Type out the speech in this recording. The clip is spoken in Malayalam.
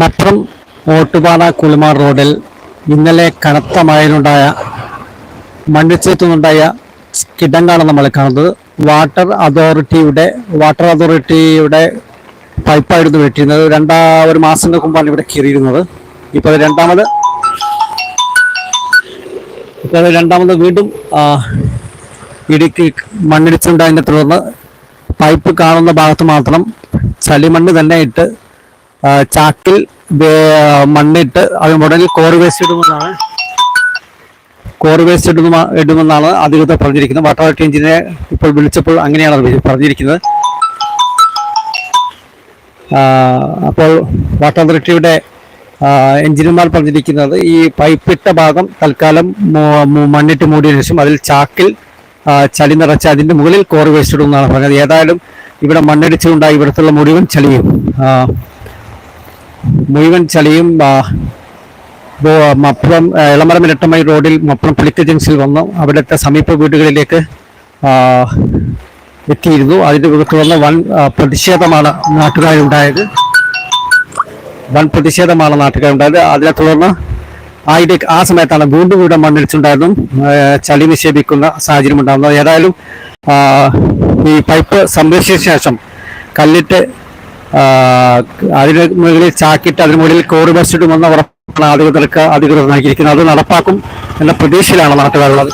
മലപ്പുറം ഓട്ടുപാറ കുളിമാർ റോഡിൽ ഇന്നലെ കനത്ത മഴയിലുണ്ടായ മണ്ണിച്ചേത്തുന്നുണ്ടായ കിടങ്ങാണ് നമ്മൾ കാണുന്നത്. വാട്ടർ അതോറിറ്റിയുടെ വാട്ടർ അതോറിറ്റിയുടെ പൈപ്പായിരുന്നു വെട്ടിയിരുന്നത്. രണ്ടാ ഒരു മാസങ്ങൾക്ക് മുമ്പാണ് ഇവിടെ കീറിയിരുന്നത്. ഇപ്പോൾ രണ്ടാമത് ഇപ്പോൾ രണ്ടാമത് വീണ്ടും ഇടുക്കി മണ്ണിടിച്ചുണ്ടായതിനെ തുടർന്ന് പൈപ്പ് കാണുന്ന ഭാഗത്ത് മാത്രം ചളിമണ്ണ് തന്നെ ഇട്ട് ചാക്കിൽ മണ്ണിട്ട് അത് മുടങ്ങി കോറി വേസ്റ്റ് ഇടുമെന്നാണ് കോറി വേസ്റ്റ് ഇടുന്ന ഇടുമെന്നാണ് അധികൃതർ പറഞ്ഞിരിക്കുന്നത്. വാട്ടർ അതോറിറ്റി എഞ്ചിനെ ഇപ്പോൾ വിളിച്ചപ്പോൾ അങ്ങനെയാണ് പറഞ്ഞിരിക്കുന്നത്. അപ്പോൾ വാട്ടർ അതോറിറ്റിയുടെ എഞ്ചിനുമാർ പറഞ്ഞിരിക്കുന്നത് ഈ പൈപ്പിട്ട ഭാഗം തൽക്കാലം മണ്ണിട്ട് മൂടിയതിനു ശേഷം അതിൽ ചാക്കിൽ ചളി നിറച്ച് അതിന്റെ മുകളിൽ കോറി വേസ്റ്റ് ഇടുമെന്നാണ് പറഞ്ഞത്. ഏതായാലും ഇവിടെ മണ്ണിടിച്ചുകൊണ്ടായി ഇവിടുത്തുള്ള മുഴുവൻ ചളിയും മുഴുവൻ ചളിയും മപ്പുറം ഇളമരം ഇരട്ടമൈ റോഡിൽ മപ്പുറം പുളിക്ക ജംഗ്ഷനിൽ വന്നു. അവിടുത്തെ സമീപ വീടുകളിലേക്ക് എത്തിയിരുന്നു. അതിന്റെ തുടർന്ന് വൻ പ്രതിഷേധമാണ് നാട്ടുകാരുണ്ടായത്. വൻ പ്രതിഷേധമാണ് നാട്ടുകാരുണ്ടായത്. അതിനെ തുടർന്ന് ആയിടെ ആ സമയത്താണ് വീണ്ടും വീണ്ടും മണ്ണിടിച്ചുണ്ടായതും ആ, ചളി നിക്ഷേപിക്കുന്ന സാഹചര്യം ഉണ്ടാകുന്നത് ഏതായാലും ഈ പൈപ്പ് സംരക്ഷിച്ച ശേഷം കല്ലിട്ട് അതിന് മുകളിൽ ചാക്കിട്ട് അതിന് മുകളിൽ കോറി ബസ് ഇടുമെന്ന ഉറപ്പാണ് അധികൃതർക്ക് അധികൃതർ നൽകിയിരിക്കുന്നത്. അത് നടപ്പാക്കും എന്ന പ്രതീക്ഷയിലാണ് നാട്ടുകാരുള്ളത്.